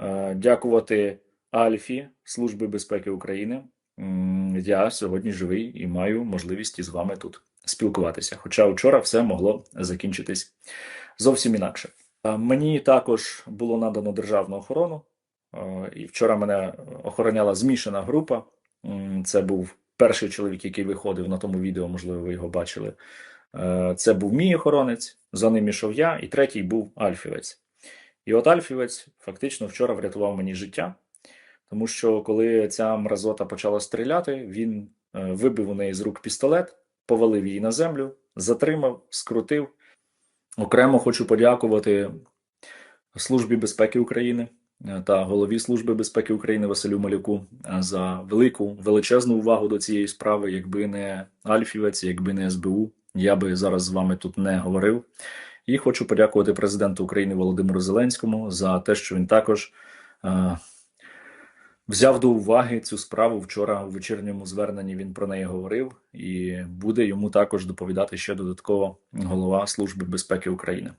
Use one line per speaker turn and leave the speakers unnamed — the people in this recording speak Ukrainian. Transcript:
е, дякувати Альфі Служби безпеки України. Я сьогодні живий і маю можливість із вами тут спілкуватися. Хоча вчора все могло закінчитись зовсім інакше. Е, Мені також було надано державну охорону, е, і вчора мене охороняла змішана група. Це був перший чоловік, який виходив на тому відео, можливо, ви його бачили. Це був мій охоронець, за ним ішов я, і третій був Альфівець. І от Альфівець фактично вчора врятував мені життя, тому що коли ця мразота почала стріляти, він е, вибив у неї з рук пістолет, повалив її на землю, затримав, скрутив. Окремо хочу подякувати Службі безпеки України е, та голові Служби безпеки України Василю Малюку е, за велику величезну увагу до цієї справи. Якби не Альфівець, якби не СБУ, я би зараз з вами тут не говорив. І хочу подякувати президенту України Володимиру Зеленському за те, що він також е, взяв до уваги цю справу. Вчора в вечірньому зверненні він про неї говорив, і буде йому також доповідати ще додатково голова Служби безпеки України.